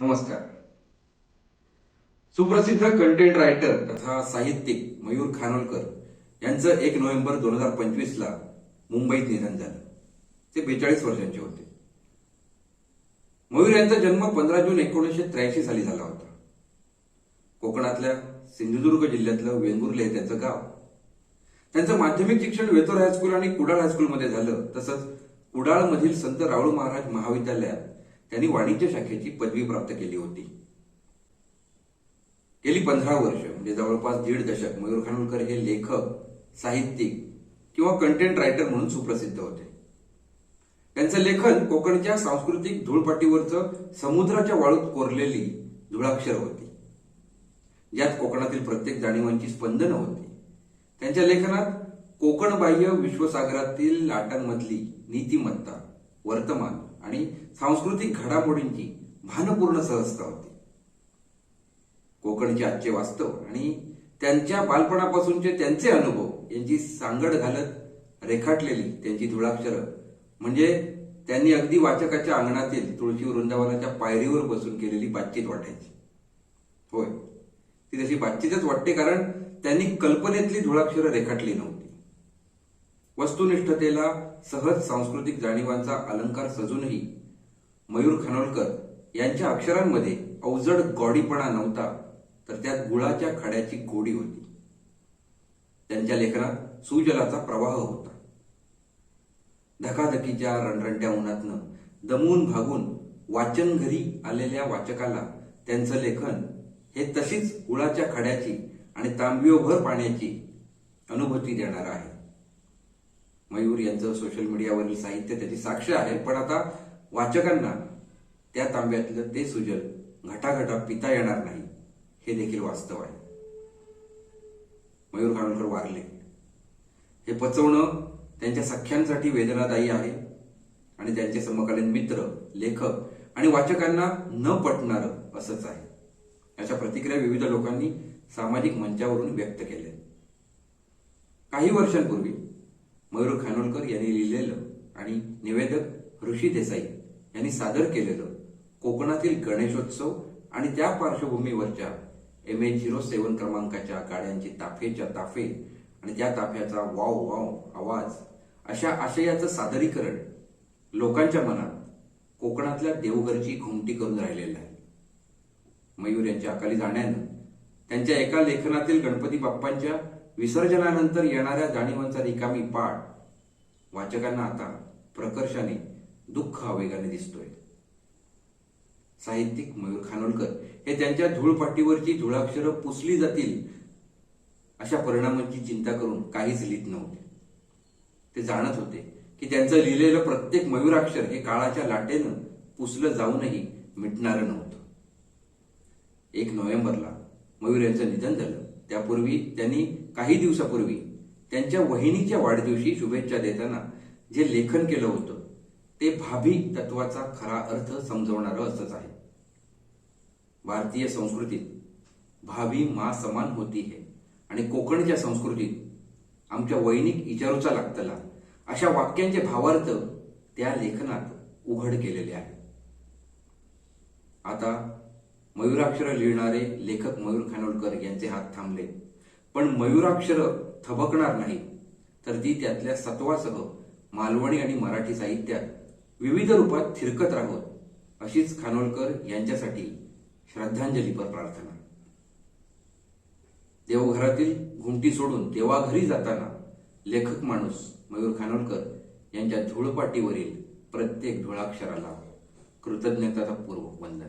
नमस्कार. सुप्रसिद्ध content writer तथा साहित्यिक मयूर खानोलकर यांचं एक नोव्हेंबर दोन हजार पंचवीस ला मुंबईत निधन झालं. ते बेचाळीस वर्षांचे होते. मयूर यांचा जन्म पंधरा जून एकोणीसशे त्र्याऐंशी साली झाला होता. कोकणातल्या सिंधुदुर्ग जिल्ह्यातलं वेंगुर्ले हे त्यांचं गाव. त्यांचं माध्यमिक शिक्षण वेतोर हायस्कूल आणि कुडाळ हायस्कूलमध्ये झालं. तसंच कुडाळमधील संत राऊळ महाराज महाविद्यालयात त्यांनी वाणिज्य शाखेची पदवी प्राप्त केली होती. गेली पंधरा वर्ष म्हणजे जवळपास दीड दशक मयूर खानोलकर हे लेखक साहित्यिक किंवा कंटेंट रायटर म्हणून सुप्रसिद्ध होते. त्यांचं लेखन कोकणच्या सांस्कृतिक धूळपाटीवरचं समुद्राच्या वाळूत कोरलेली धुळाक्षर होती. ज्यात कोकणातील प्रत्येक जाणीवांची स्पंदनं होती. त्यांच्या लेखनात कोकणबाह्य विश्वसागरातील लाटांमधली नीतिमत्ता वर्तमान आणि सांस्कृतिक घडामोडींची भानपूर्ण सहजता होती. कोकणचे आजचे वास्तव आणि त्यांच्या बालपणापासूनचे त्यांचे अनुभव यांची सांगड घालत रेखाटलेली त्यांची धुळाक्षरं म्हणजे त्यांनी अगदी वाचकाच्या अंगणातील तुळशी वृंदावनाच्या पायरीवर बसून केलेली बातचीत वाटायची. होय ती तशी बातचीतच वाटते कारण त्यांनी कल्पनेतली धुळाक्षरं रेखाटली नव्हती. वस्तुनिष्ठतेला सहज सांस्कृतिक जाणीवांचा अलंकार सजूनही मयूर खानोलकर यांच्या अक्षरांमध्ये अवजड गॉडीपणा नव्हता तर त्यात गुळाच्या खड्याची गोडी होती. त्यांच्या लेखनात सुजलाचा प्रवाह होता. धकाधकीच्या रणरणट्या उन्हातनं दमून भागून वाचन घरी आलेल्या वाचकाला त्यांचं लेखन हे तशीच गुळाच्या खड्याची आणि तांब्योभर पाण्याची अनुभूती देणार आहे. मयूर यांचं सोशल मीडियावरील साहित्य त्याची साक्ष आहे. पण आता वाचकांना त्या तांब्यातलं ते सुजल घटाघटा पिता येणार नाही हे देखील वास्तव आहे. मयूर खानोलकर वारले. हे पचवणं त्यांच्या सख्यांसाठी वेदनादायी आहे आणि त्यांचे समकालीन मित्र लेखक आणि वाचकांना न पटणारं असंच आहे. अशा प्रतिक्रिया विविध लोकांनी सामाजिक मंचावरून व्यक्त केल्या. काही वर्षांपूर्वी मयूर खानोलकर यांनी लिहिलेलं आणि निवेदक ऋषी देसाई यांनी सादर केलेलं कोकणातील गणेशोत्सव आणि त्या पार्श्वभूमीवरच्या एम ए झिरो सेवन क्रमांकाच्या गाड्यांची ताफेच्या ताफे आणि त्या ताफ्याचा वाव वाव आवाज अशा आशयाचं सादरीकरण लोकांच्या मनात कोकणातल्या देवघरची घुमटी करून राहिलेलं आहे. मयूर यांच्या अकाली जाण्यानं त्यांच्या एका लेखनातील गणपती बाप्पांच्या विसर्जनानंतर येणाऱ्या जाणीवांचा रिकामी पाठ वाचकांना आता प्रकर्षाने दुःख आवेगाने दिसतोय. साहित्यिक मयूर खानोलकर हे त्यांच्या धूळपाटीवरची धुळाक्षरं पुसली जातील अशा परिणामांची चिंता करून काहीच लिहित नव्हते. ते जाणत होते की त्यांचं लिहिलेलं प्रत्येक मयूराक्षर हे काळाच्या लाटेनं पुसलं जाऊनही मिटणारं नव्हतं. एक नोव्हेंबरला मयूर यांचं निधन झालं. त्यापूर्वी त्यांनी काही दिवसापूर्वी त्यांच्या वहिनीच्या वाढदिवशी शुभेच्छा देताना जे लेखन केलं होतं ते भाभी तत्वाचा खरा अर्थ समजवणारं असंच आहे. भारतीय संस्कृतीत भाभी मा समान होती है आणि कोकणच्या संस्कृतीत आमच्या वैनिक इचारूचा लागतला अशा वाक्यांचे भावार्थ त्या लेखनात उघड केलेले आहे. आता मयुराक्षर लिहिणारे लेखक मयूर खानोलकर यांचे हात थांबले. पण मयुराक्षर थबकणार नाही तर ती त्यातल्या सत्वासह मालवणी आणि मराठी साहित्यात विविध रूपात थिरकत राहोत अशीच खानोलकर यांच्यासाठी श्रद्धांजलीपर प्रार्थना. देवघरातील घुमटी सोडून देवाघरी जाताना लेखक माणूस मयूर खानोलकर यांच्या धूळपाटीवरील प्रत्येक धुळाक्षराला कृतज्ञतापूर्वक वंदन.